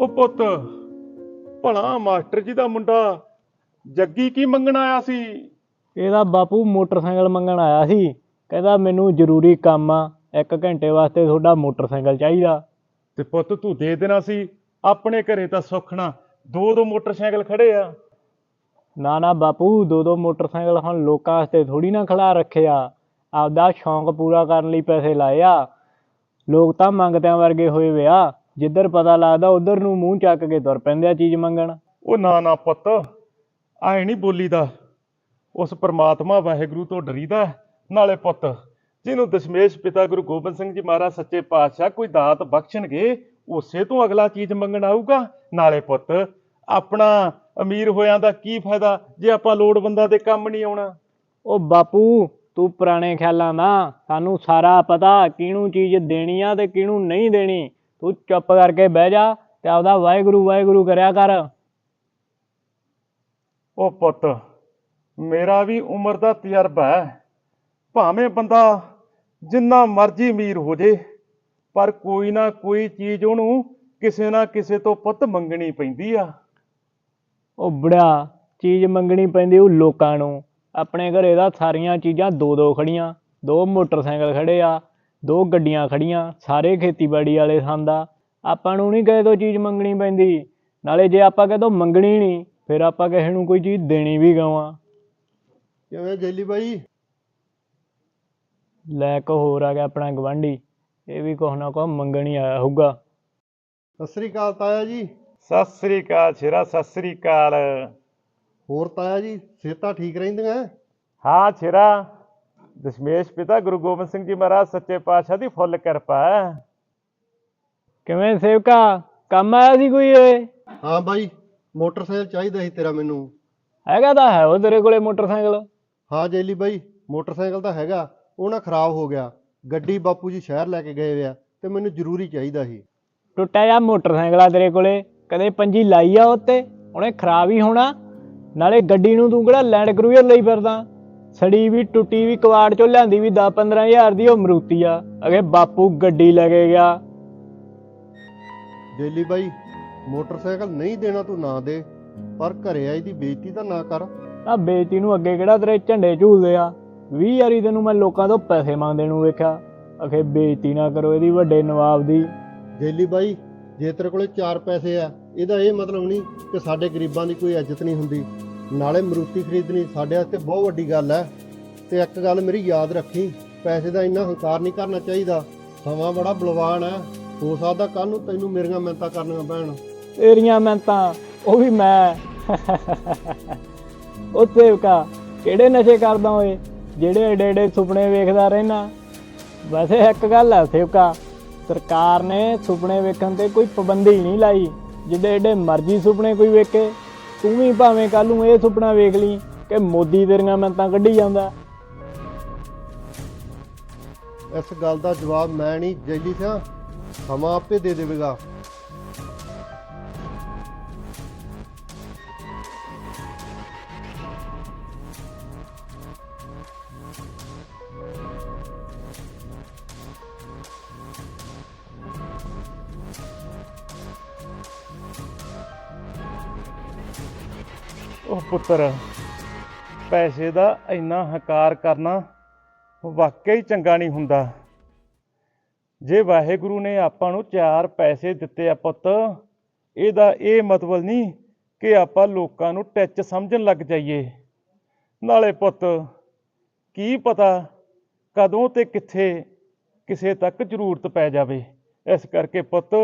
ਉਹ ਪੁੱਤ ਭਲਾ ਮਾਸਟਰ ਜੀ ਦਾ ਮੁੰਡਾ ਜੱਗੀ ਕੀ ਮੰਗਣ ਆਇਆ ਸੀ? ਇਹਦਾ ਬਾਪੂ ਮੋਟਰਸਾਈਕਲ ਮੰਗਣ ਆਇਆ ਸੀ। ਕਹਿੰਦਾ ਮੈਨੂੰ ਜ਼ਰੂਰੀ ਕੰਮ ਆ ਇੱਕ ਘੰਟੇ ਵਾਸਤੇ ਤੁਹਾਡਾ ਮੋਟਰਸਾਈਕਲ ਚਾਹੀਦਾ। ਤੇ ਪੁੱਤ ਤੂੰ ਦੇ ਦੇਣਾ ਸੀ ਆਪਣੇ ਘਰੇ ਤਾਂ ਸੁਖਣਾ ਦੋ ਦੋ ਮੋਟਰਸਾਈਕਲ ਖੜੇ ਆ। ਨਾ ਨਾ ਬਾਪੂ ਦੋ ਦੋ ਮੋਟਰਸਾਈਕਲ ਹੁਣ ਲੋਕਾਂ ਵਾਸਤੇ ਥੋੜੀ ਨਾ ਖੜਾ ਰੱਖਿਆ। ਆਪਦਾ ਸ਼ੌਂਕ ਪੂਰਾ ਕਰਨ ਲਈ ਪੈਸੇ ਲਾਏ ਆ। ਲੋਕ ਤਾਂ ਮੰਗਤਿਆਂ ਵਰਗੇ ਹੋਏ ਵੇ ਆ। ਜਿੱਧਰ ਪਤਾ ਲੱਗਦਾ ਉਧਰ ਨੂੰ ਮੂੰਹ ਚੱਕ ਕੇ ਤੁਰ ਪੈਂਦੇ ਆ ਚੀਜ਼ ਮੰਗਣ। ਉਹ ਨਾ ਨਾ ਪੁੱਤ ਐ ਨਹੀਂ ਬੋਲੀਦਾ। ਉਸ ਪ੍ਰਮਾਤਮਾ ਵਾਹਿਗੁਰੂ ਤੋਂ ਡਰੀਦਾ। ਨਾਲੇ ਪੁੱਤ ਜਿਹਨੂੰ ਦਸ਼ਮੇਸ਼ ਪਿਤਾ ਗੁਰੂ ਗੋਬਿੰਦ ਸਿੰਘ ਜੀ ਮਹਾਰਾਜ ਸੱਚੇ ਪਾਤਸ਼ਾਹ ਕੋਈ ਦਾਤ ਬਖਸ਼ਣਗੇ ਉਸੇ ਤੋਂ ਅਗਲਾ ਚੀਜ਼ ਮੰਗਣ ਆਊਗਾ। ਨਾਲੇ ਪੁੱਤ ਆਪਣਾ ਅਮੀਰ ਹੋਇਆਂ ਦਾ ਕੀ ਫਾਇਦਾ? ਜੇ ਆਪਾਂ ਲੋੜਵੰਦਾਂ ਦੇ ਕੰਮ ਨਹੀਂ ਆਉਣਾ। ਉਹ ਬਾਪੂ ਤੂੰ ਪੁਰਾਣੇ ਖਿਆਲਾਂ ਦਾ। ਸਾਨੂੰ ਸਾਰਾ ਪਤਾ ਕਿਹਨੂੰ ਚੀਜ਼ ਦੇਣੀ ਆ ਤੇ ਕਿਹਨੂੰ ਨਹੀਂ ਦੇਣੀ। ਤੂੰ ਚੁੱਪ ਕਰਕੇ ਬਹਿ ਜਾ ਤੇ ਆਪਦਾ ਵਾਹਿਗੁਰੂ ਵਾਹਿਗੁਰੂ ਕਰਿਆ ਕਰ। ਉਹ ਪੁੱਤ ਮੇਰਾ ਵੀ ਉਮਰ ਦਾ ਤਜਰਬਾ ਹੈ। ਭਾਵੇਂ ਬੰਦਾ ਜਿੰਨਾ ਮਰਜ਼ੀ ਅਮੀਰ ਹੋ ਜੇ ਪਰ ਕੋਈ ਨਾ ਕੋਈ ਚੀਜ਼ ਉਹਨੂੰ ਕਿਸੇ ਨਾ ਕਿਸੇ ਤੋਂ ਪੁੱਤ ਮੰਗਣੀ ਪੈਂਦੀ ਆ। ਉਹ ਬੜਿਆ ਚੀਜ਼ ਮੰਗਣੀ ਪੈਂਦੀ ਉਹ ਲੋਕਾਂ ਨੂੰ। ਆਪਣੇ ਘਰੇ ਦਾ ਸਾਰੀਆਂ ਚੀਜ਼ਾਂ ਦੋ ਦੋ ਖੜੀਆਂ ਦੋ ਮੋਟਰਸਾਈਕਲ ਖੜੇ ਆ ਦੋ ਗੱਡੀਆਂ ਖੜੀਆਂ ਸਾਰੇ ਖੇਤੀਬਾੜੀ ਵਾਲੇ ਸੰਦਾ ਆਪਾਂ ਨੂੰ ਨਹੀਂ ਕਿਸੇ ਤੋਂ ਚੀਜ਼ ਮੰਗਣੀ ਪੈਂਦੀ। ਨਾਲੇ ਜੇ ਆਪਾਂ ਕਹੇ ਤੋਂ ਮੰਗਣੀ ਨਹੀਂ ਫਿਰ ਆਪਾਂ ਕਿਸੇ ਨੂੰ ਕੋਈ ਚੀਜ਼ ਦੇਣੀ ਵੀ ਗਵਾਂ ਕਿਵੇਂ ਜੈਲੀ ਬਾਈ? ਲੈ ਕੋ ਹੋਰ ਆ ਗਿਆ ਆਪਣਾ ਗਵਾਂਢੀ ਇਹ ਵੀ ਕੁਛ ਨਾ ਕੁਛ ਮੰਗਣ ਹੀ ਆਇਆ ਹੋਊਗਾ। ਸਤਿ ਸ੍ਰੀ ਅਕਾਲ ਤਾਇਆ ਜੀ। ਸਤਿ ਸ੍ਰੀ ਅਕਾਲ ਸ਼ੇਰਾ ਸਤਿ ਸ੍ਰੀ ਅਕਾਲ। ਹੋਰ ਤਾਇਆ ਜੀ ਸਿਹਤਾਂ ਠੀਕ ਰਹਿੰਦੀਆਂ? ਹਾਂ ਸ਼ੇਰਾ ਦਸ਼ਮੇਸ਼ ਪਿਤਾ ਗੁਰੂ ਗੋਬਿੰਦ ਸਿੰਘ ਜੀ ਮਹਾਰਾਜ ਸੱਚੇ ਪਾਤਸ਼ਾਹ ਦੀ ਫੁੱਲ ਕਿਰਪਾ ਹੈ। ਕਿਵੇਂ ਸੇਵਕਾ ਕੰਮ ਆਇਆ ਸੀ ਕੋਈ ਓਏ ਹਾਂ ਬਾਈ ਮੋਟਰਸਾਈਕਲ ਚਾਹੀਦਾ ਸੀ ਤੇਰਾ ਮੈਨੂੰ। ਹੈਗਾ ਤਾਂ ਹੈ ਉਹ ਤੇਰੇ ਕੋਲੇ ਮੋਟਰਸਾਈਕਲ? ਹਾਂ ਜੈਲੀ ਬਾਈ ਮੋਟਰਸਾਈਕਲ ਤਾਂ ਹੈਗਾ ਉਹ ਨਾ ਖਰਾਬ ਹੋ ਗਿਆ। ਗੱਡੀ ਬਾਪੂ ਜੀ ਸ਼ਹਿਰ ਲੈ ਕੇ ਗਏ ਵੇ ਆ ਤੇ ਮੈਨੂੰ ਜ਼ਰੂਰੀ ਚਾਹੀਦਾ ਸੀ। ਟੁੱਟਿਆ ਜਾ ਮੋਟਰਸਾਈਕਲ ਆ ਤੇਰੇ ਕੋਲੇ? ਕਦੇ ਪੰਜੀ ਲਾਈ ਆ ਉੱਤੇ ਉਹਨੇ ਖਰਾਬ ਹੀ ਹੋਣਾ ਨਾਲੇ ਗੱਡੀ ਨੂੰ ਤੂੰ ਕਿਹੜਾ ਲੈਂਡ ਕਰੂਜ਼ਰ ਲਈ ਫਿਰਦਾ? ਸੜੀ ਵੀ ਟੁੱਟੀ ਵੀ ਕਵਾੜ ਚੋਂ ਲਿਆਂਦੀ ਵੀ 10 15000 ਦੀ ਉਹ ਮਰੂਤੀ ਆ। ਅਗੇ ਬਾਪੂ ਗੱਡੀ ਲੈ ਕੇ ਗਿਆ। ਜੈਲੀ ਬਾਈ ਮੋਟਰਸਾਈਕਲ ਨਹੀਂ ਦੇਣਾ ਤੂੰ ਨਾ ਦੇ ਪਰ ਘਰੇ ਆਈ ਦੀ ਬੇਇੱਜ਼ਤੀ ਤਾਂ ਨਾ ਕਰ। ਆ ਬੇਇੱਜ਼ਤੀ ਨੂੰ ਅੱਗੇ ਕਿਹੜਾ ਤੇਰੇ ਝੰਡੇ ਝੂਲਦੇ ਆ? 20 ਵਾਰੀ ਤੈਨੂੰ ਮੈਂ ਲੋਕਾਂ ਤੋਂ ਪੈਸੇ ਮੰਗਦੇ ਨੂੰ ਵੇਖਿਆ। ਅਖੇ ਬੇਇੱਜ਼ਤੀ ਨਾ ਕਰੋ ਇਹਦੀ ਵੱਡੇ ਨਵਾਬ ਦੀ। ਜੈਲੀ ਬਾਈ ਜੇ ਤੇਰੇ ਕੋਲੇ 4 ਪੈਸੇ ਆ ਇਹਦਾ ਇਹ ਮਤਲਬ ਨਹੀਂ ਕਿ ਸਾਡੇ ਗਰੀਬਾਂ ਦੀ ਕੋਈ ਇੱਜ਼ਤ ਨਹੀਂ ਹੁੰਦੀ। ਨਾਲੇ ਮਰੂਤੀ ਖਰੀਦਣੀ ਸਾਡੇ ਵਾਸਤੇ ਬਹੁਤ ਵੱਡੀ ਗੱਲ ਹੈ। ਤੇ ਇੱਕ ਗੱਲ ਮੇਰੀ ਯਾਦ ਰੱਖੀ, ਪੈਸੇ ਦਾ ਇੰਨਾ ਹੰਕਾਰ ਨਹੀਂ ਕਰਨਾ ਚਾਹੀਦਾ। ਸਮਾਂ ਬੜਾ ਬਲਵਾਨ ਹੈ। ਹੋ ਸਕਦਾ ਕੱਲ ਨੂੰ ਤੈਨੂੰ ਮੇਰੀਆਂ ਮਿਹਨਤਾਂ ਕਰਨੀਆਂ ਪੈਣ। ਤੇਰੀਆਂ ਮਿਹਨਤਾਂ ਉਹ ਵੀ ਮੈਂ। ਉਹ ਸੇਵਕਾ, ਕਿਹੜੇ ਨਸ਼ੇ ਕਰਦਾ ਓਏ? ਜਿਹੜੇ ਏਡੇ ਏਡੇ ਸੁਪਨੇ ਵੇਖਦਾ ਰਹਿਣਾ। ਵੈਸੇ ਇੱਕ ਗੱਲ ਆ ਸੇਵਕਾ, ਸਰਕਾਰ ਨੇ ਸੁਪਨੇ ਵੇਖਣ ਤੇ ਕੋਈ ਪਾਬੰਦੀ ਨਹੀਂ ਲਾਈ। ਜਿੱਡੇ ਏਡੇ ਮਰਜ਼ੀ ਸੁਪਨੇ ਕੋਈ ਵੇਖੇ, ਤੂੰ ਵੀ ਭਾਵੇਂ ਕੱਲ ਨੂੰ ਇਹ ਸੁਪਨਾ ਵੇਖ ਲਈ ਕਿ ਮੋਦੀ ਤੇਰੀਆਂ ਮਿਹਨਤਾਂ ਕੱਢੀ ਜਾਂਦਾ। ਇਸ ਗੱਲ ਦਾ ਜਵਾਬ ਮੈਂ ਨਹੀਂ, ਜੈਲੀ ਸਿਆ, ਸਮਾਂ ਆਪੇ ਦੇ ਦੇਵੇਗਾ। ਪੁੱਤਰ, ਪੈਸੇ ਦਾ ਇੰਨਾ ਹਕਾਰ ਕਰਨਾ ਵਾਕਈ ਚੰਗਾ ਨਹੀਂ ਹੁੰਦਾ। ਜੇ ਵਾਹਿਗੁਰੂ ਨੇ ਆਪਾਂ ਨੂੰ ਚਾਰ ਪੈਸੇ ਦਿੱਤੇ ਆ ਪੁੱਤ, ਇਹਦਾ ਇਹ ਮਤਲਬ ਨਹੀਂ ਕਿ ਆਪਾਂ ਲੋਕਾਂ ਨੂੰ ਟੱਚ ਸਮਝਣ ਲੱਗ ਜਾਈਏ। ਨਾਲੇ ਪੁੱਤ, ਕੀ ਪਤਾ ਕਦੋਂ ਤੇ ਕਿੱਥੇ ਕਿਸੇ ਤੱਕ ਜ਼ਰੂਰਤ ਪੈ ਜਾਵੇ। ਇਸ ਕਰਕੇ ਪੁੱਤ,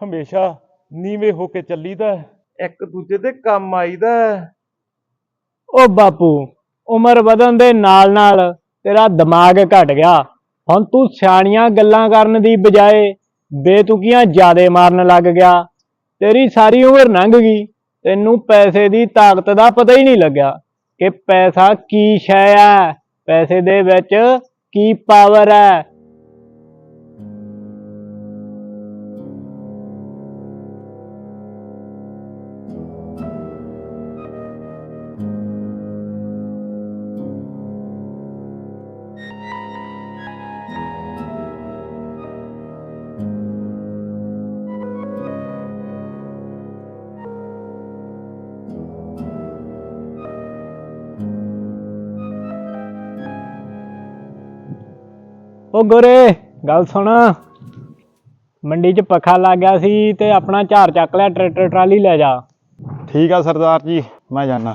ਹਮੇਸ਼ਾ ਨੀਵੇਂ ਹੋ ਕੇ ਚੱਲੀਦਾ ਹੈ। ਇੱਕ ਦੂਜੇ ਦੇ ਕੰਮ ਆਈਦਾ ਉਹ ਬਾਪੂ, ਉਮਰ ਵਧਣ ਦੇ ਨਾਲ ਨਾਲ ਤੇਰਾ ਦਿਮਾਗ ਘਟ ਗਿਆ। ਹੁਣ ਤੂੰ ਸਿਆਣੀਆਂ ਗੱਲਾਂ ਕਰਨ ਦੀ ਬਜਾਏ ਬੇਤੁਕੀਆਂ ਜਿਆਦੇ ਮਾਰਨ ਲੱਗ ਗਿਆ। ਤੇਰੀ ਸਾਰੀ ਉਮਰ ਲੰਘ ਗਈ। ਤੈਨੂੰ ਪੈਸੇ ਦੀ ਤਾਕਤ ਦਾ ਪਤਾ ਹੀ ਨਹੀਂ ਲੱਗਿਆ ਕਿ ਪੈਸਾ ਕੀ ਸ਼ੈ ਹੈ। ਪੈਸੇ ਦੇ ਵਿੱਚ ਕੀ ਪਾਵਰ ਹੈ। ਉਹ ਗੋਰੇ ਗੱਲ ਸੁਣ। ਮੰਡੀ 'ਚ ਪੱਖਾ ਲੱਗ ਗਿਆ ਸੀ ਤੇ ਆਪਣਾ ਝਾਰ ਚੱਕ ਲਿਆ ਟਰੈਕਟਰ ਟਰਾਲੀ ਲੈ ਜਾ। ਠੀਕ ਆ ਸਰਦਾਰ ਜੀ ਮੈਂ ਜਾਣਾ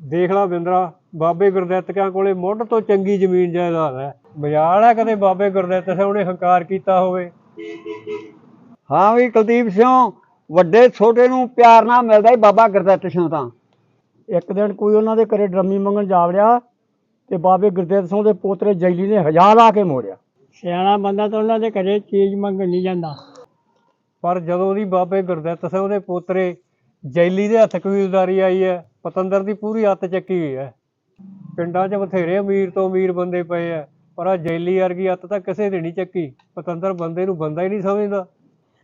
ਦੇਖ ਲਾ ਬਿੰਦਰਾ ਬਾਬੇ ਗੁਰਦਿੱਤਿਆਂ ਕੋਲੇ ਮੁੱਢ ਤੋਂ ਚੰਗੀ ਜ਼ਮੀਨ ਜਾਇਦਾਦ ਹੈ। ਮਜਾਲ ਹੈ ਕਦੇ ਬਾਬੇ ਗੁਰਦਿੱਤ ਸਿੰਘ ਨੇ ਹੰਕਾਰ ਕੀਤਾ ਹੋਵੇ। ਹਾਂ ਵੀ ਕੁਲਦੀਪ ਸਿੰਘ ਵੱਡੇ ਛੋਟੇ ਨੂੰ ਪਿਆਰ ਨਾਲ ਮਿਲਦਾ ਹੀ ਬਾਬਾ ਗੁਰਦਿੱਤ ਸਿੰਘ ਤਾਂ। ਇੱਕ ਦਿਨ ਕੋਈ ਉਹਨਾਂ ਦੇ ਘਰੇ ਡਰਮੀ ਮੰਗਣ ਜਾ ਵੜਿਆ ਤੇ ਬਾਬੇ ਗੁਰਦਿੱਤ ਸਿੰਘ ਦੇ ਪੋਤਰੇ ਜੈਲੀ ਨੇ ਹਜ਼ਾਰ ਲਾ ਕੇ ਮੋੜਿਆ। ਸਿਆਣਾ ਬੰਦਾ ਤਾਂ ਉਹਨਾਂ ਦੇ ਘਰੇ ਚੀਜ਼ ਮੰਗਣ ਨਹੀਂ ਜਾਂਦਾ। ਪਰ ਜਦੋਂ ਦੀ ਬਾਬੇ ਗੁਰਦਿੱਤ ਸਿੰਘ ਦੇ ਪੋਤਰੇ ਜੈਲੀ ਦੇ ਹੱਥ ਕਬੀਲਦਾਰੀ ਆਈ ਹੈ ਪਤੰਦਰ ਦੀ ਪੂਰੀ ਹੱਥ ਚੱਕੀ ਹੋਈ ਹੈ। ਪਿੰਡਾਂ 'ਚ ਬਥੇਰੇ ਅਮੀਰ ਤੋਂ ਅਮੀਰ ਬੰਦੇ ਪਏ ਆ ਪਰ ਆ ਜੈਲੀ ਵਰਗੀ ਹੱਥ ਤਾਂ ਕਿਸੇ ਦੀ ਨਹੀਂ ਚੱਕੀ। ਪਤੰਦਰ ਬੰਦੇ ਨੂੰ ਬੰਦਾ ਹੀ ਨਹੀਂ ਸਮਝਦਾ।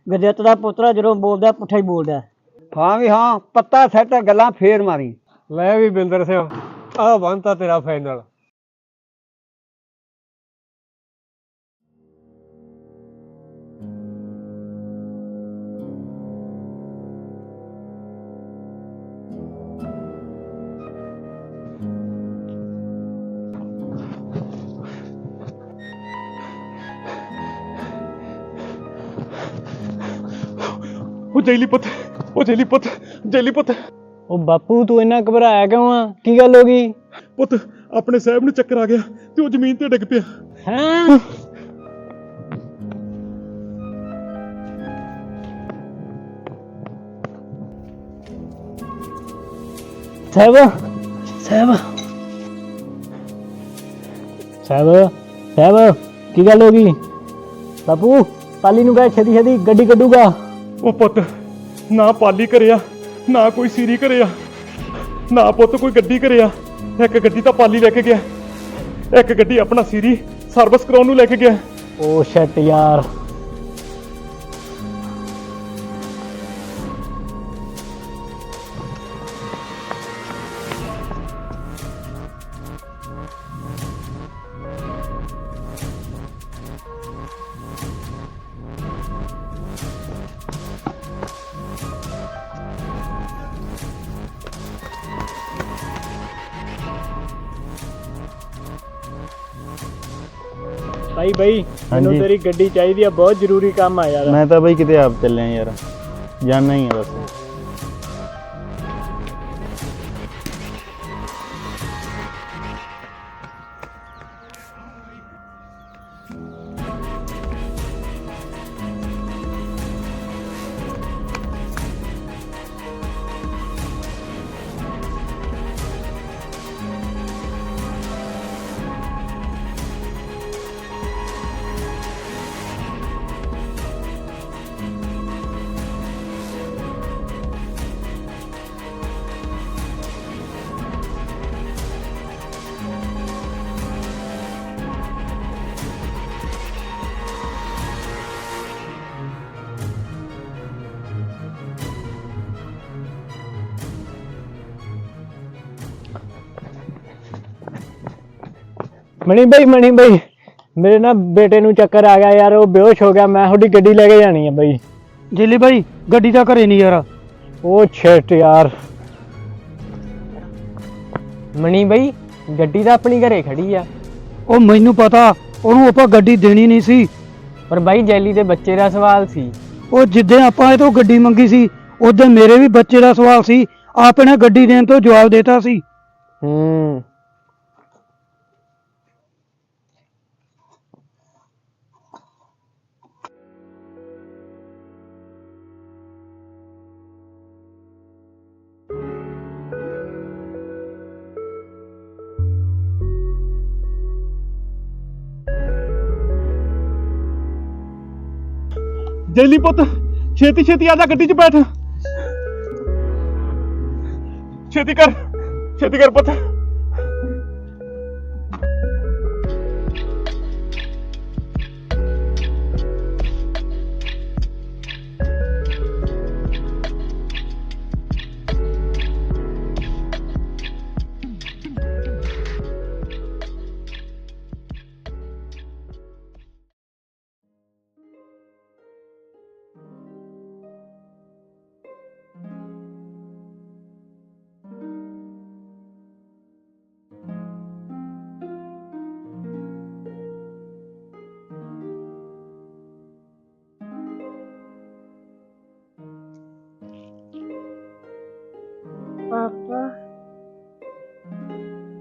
ਗੁਰਦਿੱਤ ਦਾ ਪੁੱਤਰਾ ਜਦੋਂ ਬੋਲਦਾ ਪੁੱਠਾ ਹੀ ਬੋਲਦਾ। ਹਾਂ ਵੀ ਹਾਂ ਪੱਤਾ ਸੈੱਟ ਗੱਲਾਂ ਫੇਰ ਮਾਰੀ ਲੈ ਵੀ ਬਿੰਦਰ ਸਿੰਘ ਆਹ ਬੰਤਾ ਤੇਰਾ ਫਾਈਨਲ ਜੈਲੀ ਪੁੱਤ ਉਹ ਜੈਲੀ ਪੁੱਤ ਜੈਲੀ ਪੁੱਤ ਉਹ ਬਾਪੂ ਤੂੰ ਇੰਨਾ ਘਬਰਾਇਆ ਕਿਉਂ ਆ? ਕੀ ਗੱਲ ਹੋ ਗਈ? ਪੁੱਤ ਆਪਣੇ ਸਾਹਿਬ ਨੂੰ ਚੱਕਰ ਆ ਗਿਆ ਤੇ ਉਹ ਜ਼ਮੀਨ ਤੇ ਡਿੱਗ ਪਿਆ। ਹੈਂ? ਸਾਹਿਬ ਸਾਹਿਬ। ਸਾਹਿਬ ਸਾਹਿਬ ਕੀ ਗੱਲ ਹੋ ਗਈ? ਬਾਪੂ ਪਾਲੀ ਨੂੰ ਕਹੇ ਛੇਤੀ ਛੇਤੀ ਗੱਡੀ ਕੱਢੂਗਾ। ਉਹ ਪੁੱਤ, ਨਾ ਪਾਲੀ ਕਰਿਆ, ਨਾ ਕੋਈ ਸੀਰੀ ਕਰਿਆ, ਨਾ ਪੁੱਤ ਕੋਈ ਗੱਡੀ ਕਰਿਆ। ਇੱਕ ਗੱਡੀ ਤਾਂ ਪਾਲੀ ਲੈ ਕੇ ਗਿਆ। ਇੱਕ ਗੱਡੀ ਆਪਣਾ ਸੀਰੀ ਸਰਵਿਸ ਕਰਾਉਣ ਨੂੰ ਲੈ ਕੇ ਗਿਆ। ਉਹ ਸ਼ਿਟ ਯਾਰ। ਭਾਈ ਭਾਈ ਮੈਨੂੰ ਹਾਂਜੀ। ਤੇਰੀ ਗੱਡੀ ਚਾਹੀਦੀ ਆ ਬਹੁਤ ਜ਼ਰੂਰੀ ਕੰਮ ਆ ਯਾਰ। ਮੈਂ ਤਾਂ ਬਈ ਕਿਤੇ ਆਪ ਚੱਲਿਆ ਯਾਰ। ਜਾਣਾ ਹੀ ਆ ਬਸ। ਮਣੀ ਭਾਈ ਮਣੀ ਭਾਈ ਮੇਰੇ ਨਾ ਬੇਟੇ ਨੂੰ ਚੱਕਰ ਆ ਗਿਆ ਯਾਰ ਉਹ ਬੇਹੋਸ਼ ਹੋ ਗਿਆ ਮੈਂ ਤੁਹਾਡੀ ਗੱਡੀ ਲੈ ਕੇ ਜਾਣੀ ਆ ਬਾਈ। ਜੇਲੀ ਭਾਈ ਗੱਡੀ ਤਾਂ ਘਰੇ ਨਹੀਂ ਯਾਰ। ਉਹ ਛੇਟ ਯਾਰ। ਮਣੀ ਬਈ ਗੱਡੀ ਤਾਂ ਆਪਣੀ ਘਰੇ ਖੜੀ ਆ। ਉਹ ਮੈਨੂੰ ਪਤਾ ਉਹਨੂੰ ਆਪਾਂ ਗੱਡੀ ਦੇਣੀ ਨਹੀਂ ਸੀ। ਪਰ ਬਾਈ ਜੈਲੀ ਦੇ ਬੱਚੇ ਦਾ ਸਵਾਲ ਸੀ। ਉਹ ਜਿੱਦਾਂ ਆਪਾਂ ਇਹ ਤੋਂ ਗੱਡੀ ਮੰਗੀ ਸੀ ਉਦੋਂ ਮੇਰੇ ਵੀ ਬੱਚੇ ਦਾ ਸਵਾਲ ਸੀ ਆਪ ਨੇ ਗੱਡੀ ਦੇਣ ਤੋਂ ਜਵਾਬ ਦੇਤਾ ਸੀ। ਹੂੰ। ਜੈਲੀ ਪੁੱਤ ਛੇਤੀ ਛੇਤੀ ਆ ਜਾ ਗੱਡੀ 'ਚ ਬੈਠ। ਛੇਤੀ ਕਰ ਛੇਤੀ ਕਰ ਪੁੱਤ।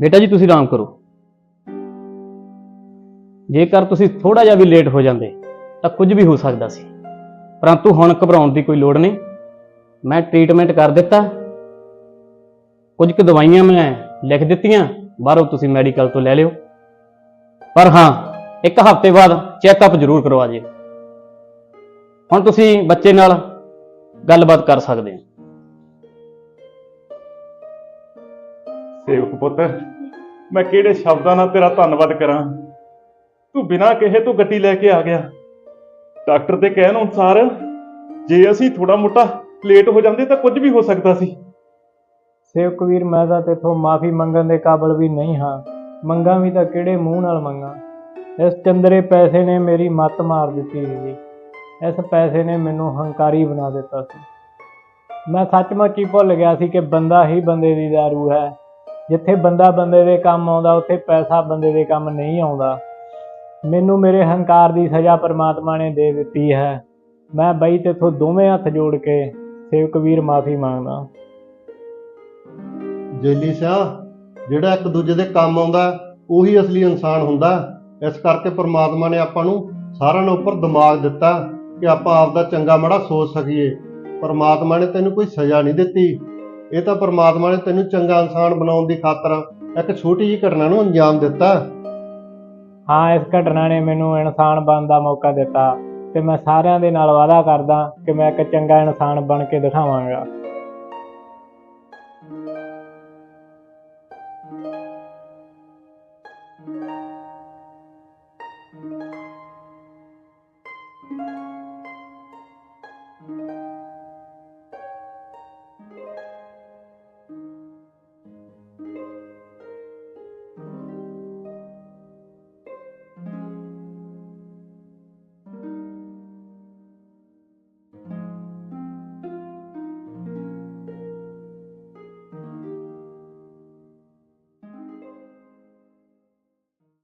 ਬੇਟਾ ਜੀ, ਤੁਸੀਂ ਆਰਾਮ ਕਰੋ। ਜੇਕਰ ਤੁਸੀਂ ਥੋੜਾ ਜਿਹਾ ਵੀ ਲੇਟ ਹੋ ਜਾਂਦੇ, ਤਾਂ ਕੁਝ ਵੀ ਹੋ ਸਕਦਾ ਸੀ। ਪਰੰਤੂ ਹੁਣ ਘਬਰਾਉਣ ਦੀ ਕੋਈ ਲੋੜ ਨਹੀਂ। ਮੈਂ ਟ੍ਰੀਟਮੈਂਟ ਕਰ ਦਿੱਤਾ। ਕੁਝ ਕੁ ਦਵਾਈਆਂ ਮੈਂ ਲਿਖ ਦਿੱਤੀਆਂ। ਬਾਹਰੋਂ ਤੁਸੀਂ ਮੈਡੀਕਲ ਤੋਂ ਲੈ ਲਿਓ। ਪਰ ਹਾਂ, ਇੱਕ ਹਫ਼ਤੇ ਬਾਅਦ ਚੈੱਕਅਪ ਜ਼ਰੂਰ ਕਰਵਾ ਜਿਓ ਹੁਣ ਤੁਸੀਂ ਬੱਚੇ ਨਾਲ ਗੱਲਬਾਤ ਕਰ ਸਕਦੇ ਹੋ। ਸੇਵਕ ਪੁੱਤ, ਮੈਂ ਕਿਹੜੇ ਸ਼ਬਦਾਂ ਨਾਲ ਤੇਰਾ ਧੰਨਵਾਦ ਕਰਾਂ? ਤੂੰ ਬਿਨਾਂ ਕਹੇ ਤੋਂ ਗੱਡੀ ਲੈ ਕੇ ਆ ਗਿਆ। ਡਾਕਟਰ ਦੇ ਕਹਿਣ ਅਨੁਸਾਰ, ਜੇ ਅਸੀਂ ਥੋੜਾ ਮੋਟਾ ਲੇਟ ਹੋ ਜਾਂਦੇ ਤਾਂ ਕੁਝ ਵੀ ਹੋ ਸਕਦਾ ਸੀ। ਸੇਵਕ ਵੀਰ, ਮੈਂ ਤਾਂ ਤੇਥੋਂ ਮਾਫੀ ਮੰਗਣ ਦੇ ਕਾਬਲ ਵੀ ਨਹੀਂ ਹਾਂ। ਮੰਗਾ ਵੀ ਤਾਂ ਕਿਹੜੇ ਮੂੰਹ ਨਾਲ ਮੰਗਾ? ਇਸ ਚੰਦਰੇ ਪੈਸੇ ਨੇ ਮੇਰੀ ਮੱਤ ਮਾਰ ਦਿੱਤੀ ਸੀ ਇਸ ਪੈਸੇ ਨੇ ਮੈਨੂੰ ਹੰਕਾਰੀ ਬਣਾ ਦਿੱਤਾ ਸੀ। ਮੈਂ ਸੱਚਮੁੱਚ ਹੀ ਭੁੱਲ ਗਿਆ ਸੀ ਕਿ ਬੰਦਾ ਹੀ ਬੰਦੇ ਦੀ ਦਾਰੂ ਹੈ। ਜਿੱਥੇ ਬੰਦਾ ਬੰਦੇ ਦੇ ਕੰਮ ਆਉਂਦਾ, ਉੱਥੇ ਪੈਸਾ ਬੰਦੇ ਦੇ ਕੰਮ ਨਹੀਂ ਆਉਂਦਾ। ਮੈਨੂੰ ਮੇਰੇ ਹੰਕਾਰ ਦੀ ਸਜ਼ਾ ਪਰਮਾਤਮਾ ਨੇ ਦੇ ਦਿੱਤੀ ਹੈ। ਮੈਂ ਬਈ ਤੇਥੋਂ ਦੋਵੇਂ ਹੱਥ ਜੋੜ ਕੇ ਸੇਵਕ ਵੀਰ ਮਾਫੀ ਮੰਗਦਾ। ਜੇਲੀ ਸਿਆ, ਜਿਹੜਾ ਇੱਕ ਦੂਜੇ ਦੇ ਕੰਮ ਆਉਂਦਾ, ਉਹੀ ਅਸਲੀ ਇਨਸਾਨ ਹੁੰਦਾ। ਇਸ ਕਰਕੇ ਪ੍ਰਮਾਤਮਾ ਨੇ ਆਪਾਂ ਨੂੰ ਸਾਰਿਆਂ ਨੂੰ ਉੱਪਰ ਦਿਮਾਗ ਦਿੱਤਾ ਕਿ ਆਪਾਂ ਆਪਦਾ ਚੰਗਾ ਮਾੜਾ ਸੋਚ ਸਕੀਏ। ਪਰਮਾਤਮਾ ਨੇ ਤੈਨੂੰ ਕੋਈ ਸਜ਼ਾ ਨਹੀਂ ਦਿੱਤੀ। ਇਹ ਤਾਂ ਪਰਮਾਤਮਾ ਨੇ ਤੈਨੂੰ ਚੰਗਾ ਇਨਸਾਨ ਬਣਾਉਣ ਦੀ ਖਾਤਰ ਇੱਕ ਛੋਟੀ ਜਿਹੀ ਘਟਨਾ ਨੂੰ ਅੰਜਾਮ ਦਿੱਤਾ। ਹਾਂ, ਇਸ ਘਟਨਾ ਨੇ ਮੈਨੂੰ ਇਨਸਾਨ ਬਣਨ ਦਾ ਮੌਕਾ ਦਿੱਤਾ ਤੇ ਮੈਂ ਸਾਰਿਆਂ ਦੇ ਨਾਲ ਵਾਅਦਾ ਕਰਦਾ ਕਿ ਮੈਂ ਇੱਕ ਚੰਗਾ ਇਨਸਾਨ ਬਣ ਕੇ ਦਿਖਾਵਾਂਗਾ।